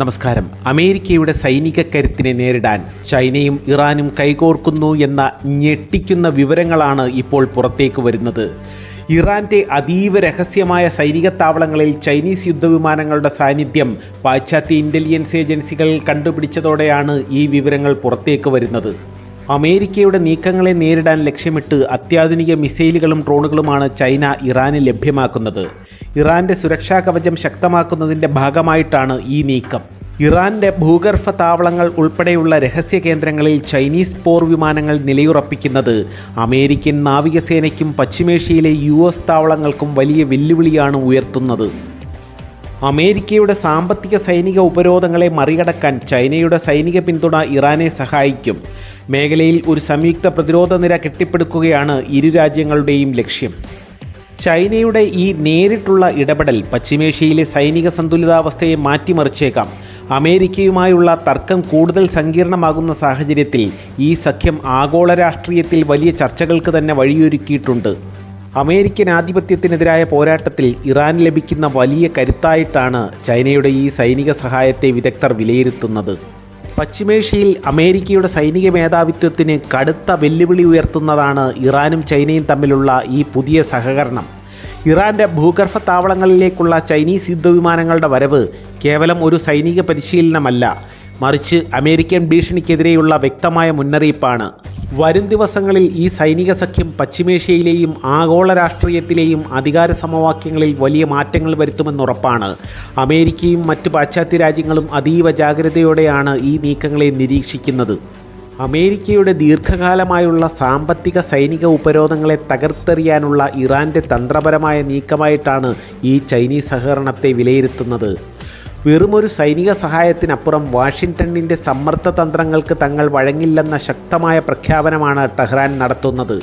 നമസ്കാരം. അമേരിക്കയുടെ സൈനിക കരുത്തിനെ നേരിടാൻ ചൈനയും ഇറാനും കൈകോർക്കുന്നു എന്ന ഞെട്ടിക്കുന്ന വിവരങ്ങളാണ് ഇപ്പോൾ പുറത്തേക്ക് വരുന്നത്. ഇറാന്റെ അതീവ രഹസ്യമായ സൈനിക താവളങ്ങളിൽ ചൈനീസ് യുദ്ധവിമാനങ്ങളുടെ സാന്നിധ്യം പാശ്ചാത്യ ഇന്റലിജൻസ് ഏജൻസികൾ കണ്ടുപിടിച്ചതോടെയാണ് ഈ വിവരങ്ങൾ പുറത്തേക്ക് വരുന്നത്. അമേരിക്കയുടെ നീക്കങ്ങളെ നേരിടാൻ ലക്ഷ്യമിട്ട് അത്യാധുനിക മിസൈലുകളും ഡ്രോണുകളുമാണ് ചൈന ഇറാന് ലഭ്യമാക്കുന്നത്. ഇറാന്റെ സുരക്ഷാ കവചം ശക്തമാക്കുന്നതിന്റെ ഭാഗമായിട്ടാണ് ഈ നീക്കം. ഇറാന്റെ ഭൂഗർഭ താവളങ്ങൾ ഉൾപ്പെടെയുള്ള രഹസ്യ കേന്ദ്രങ്ങളിൽ ചൈനീസ് പോർ വിമാനങ്ങൾ നിലയുറപ്പിക്കുന്നത് അമേരിക്കൻ നാവികസേനയ്ക്കും പശ്ചിമേഷ്യയിലെ യു എസ് താവളങ്ങൾക്കും വലിയ വെല്ലുവിളിയാണ് ഉയർത്തുന്നത്. അമേരിക്കയുടെ സാമ്പത്തിക സൈനിക ഉപരോധങ്ങളെ മറികടക്കാൻ ചൈനയുടെ സൈനിക പിന്തുണ ഇറാനെ സഹായിക്കും. മേഖലയിൽ ഒരു സംയുക്ത പ്രതിരോധ നിര കെട്ടിപ്പടുക്കുകയാണ് ഇരു രാജ്യങ്ങളുടെയും ലക്ഷ്യം. ചൈനയുടെ ഈ നേരിട്ടുള്ള ഇടപെടൽ പശ്ചിമേഷ്യയിലെ സൈനിക സന്തുലിതാവസ്ഥയെ മാറ്റിമറിച്ചേക്കാം. അമേരിക്കയുമായുള്ള തർക്കം കൂടുതൽ സങ്കീർണമാകുന്ന സാഹചര്യത്തിൽ ഈ സഖ്യം ആഗോള രാഷ്ട്രീയത്തിൽ വലിയ ചർച്ചകൾക്ക് തന്നെ വഴിയൊരുക്കിയിട്ടുണ്ട്. അമേരിക്കൻ ആധിപത്യത്തിനെതിരായ പോരാട്ടത്തിൽ ഇറാൻ ലഭിക്കുന്ന വലിയ കരുത്തായിട്ടാണ് ചൈനയുടെ ഈ സൈനിക സഹായത്തെ വിദഗ്ധർ വിലയിരുത്തുന്നത്. പശ്ചിമേഷ്യയിൽ അമേരിക്കയുടെ സൈനിക മേധാവിത്വത്തിന് കടുത്ത വെല്ലുവിളി ഉയർത്തുന്നതാണ് ഇറാനും ചൈനയും തമ്മിലുള്ള ഈ പുതിയ സഹകരണം. ഇറാന്റെ ഭൂഗർഭ താവളങ്ങളിലേക്കുള്ള ചൈനീസ് യുദ്ധവിമാനങ്ങളുടെ വരവ് കേവലം ഒരു സൈനിക പരിശീലനമല്ല മറിച്ച് അമേരിക്കൻ ഭീഷണിക്കെതിരെയുള്ള വ്യക്തമായ മുന്നറിയിപ്പാണ്. വരും ദിവസങ്ങളിൽ ഈ സൈനിക സഖ്യം പശ്ചിമേഷ്യയിലെയും ആഗോള രാഷ്ട്രീയത്തിലെയും അധികാര സമവാക്യങ്ങളിൽ വലിയ മാറ്റങ്ങൾ വരുത്തുമെന്നുറപ്പാണ് അമേരിക്കയും മറ്റ് പാശ്ചാത്യ രാജ്യങ്ങളും അതീവ ജാഗ്രതയോടെയാണ് ഈ നീക്കങ്ങളെ നിരീക്ഷിക്കുന്നത്. അമേരിക്കയുടെ ദീർഘകാലമായുള്ള സാമ്പത്തിക സൈനിക ഉപരോധങ്ങളെ തകർത്തെറിയാനുള്ള ഇറാന്റെ തന്ത്രപരമായ നീക്കമായിട്ടാണ് ഈ ചൈനീസ് സഹകരണത്തെ വിലയിരുത്തുന്നത്. വെറുമൊരു സൈനിക സഹായത്തിനപ്പുറം വാഷിങ്ടണിന്റെ സമ്മർദ്ദ തന്ത്രങ്ങൾക്ക് തങ്ങൾ വഴങ്ങില്ലെന്ന ശക്തമായ പ്രഖ്യാപനമാണ് ടെഹ്റാൻ നടത്തുന്നത്.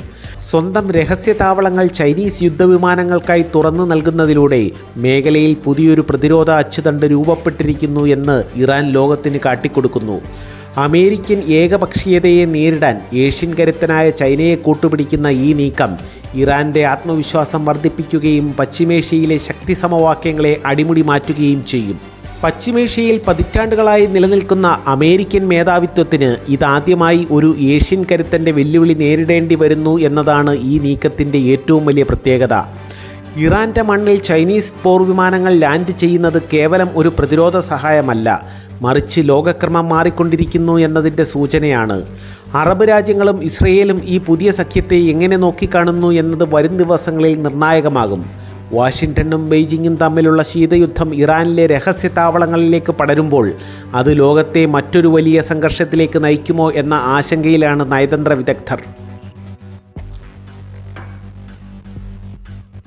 സ്വന്തം രഹസ്യ താവളങ്ങൾ ചൈനീസ് യുദ്ധവിമാനങ്ങൾക്കായി തുറന്നു നൽകുന്നതിലൂടെ മേഖലയിൽ പുതിയൊരു പ്രതിരോധ അച്ചുതണ്ട് രൂപപ്പെട്ടിരിക്കുന്നു എന്ന് ഇറാൻ ലോകത്തിന് കാട്ടിക്കൊടുക്കുന്നു. അമേരിക്കൻ ഏകപക്ഷീയതയെ നേരിടാൻ ഏഷ്യൻ കരുത്തനായ ചൈനയെ കൂട്ടുപിടിക്കുന്ന ഈ നീക്കം ഇറാന്റെ ആത്മവിശ്വാസം വർദ്ധിപ്പിക്കുകയും പശ്ചിമേഷ്യയിലെ ശക്തി സമവാക്യങ്ങളെ അടിമുടി മാറ്റുകയും ചെയ്യും. പശ്ചിമേഷ്യയിൽ പതിറ്റാണ്ടുകളായി നിലനിൽക്കുന്ന അമേരിക്കൻ മേധാവിത്വത്തിന് ഇതാദ്യമായി ഒരു ഏഷ്യൻ കരുത്തന്റെ വെല്ലുവിളി നേരിടേണ്ടി വരുന്നു എന്നതാണ് ഈ നീക്കത്തിന്റെ ഏറ്റവും വലിയ പ്രത്യേകത. ഇറാന്റെ മണ്ണിൽ ചൈനീസ് പോർ വിമാനങ്ങൾ ലാൻഡ് ചെയ്യുന്നത് കേവലം ഒരു പ്രതിരോധ സഹായമല്ല മറിച്ച് ലോകക്രമം മാറിക്കൊണ്ടിരിക്കുന്നു എന്നതിന്റെ സൂചനയാണ്. അറബ് രാജ്യങ്ങളും ഇസ്രയേലും ഈ പുതിയ സഖ്യത്തെ എങ്ങനെ നോക്കിക്കാണുന്നു എന്നത് വരും ദിവസങ്ങളിൽ നിർണായകമാകും. വാഷിങ്ടണും ബെയ്ജിങ്ങും തമ്മിലുള്ള ശീതയുദ്ധം ഇറാനിലെ രഹസ്യ താവളങ്ങളിലേക്ക് പടരുമ്പോൾ അത് ലോകത്തെ മറ്റൊരു വലിയ സംഘർഷത്തിലേക്ക് നയിക്കുമോ എന്ന ആശങ്കയിലാണ് നയതന്ത്ര വിദഗ്ധർ.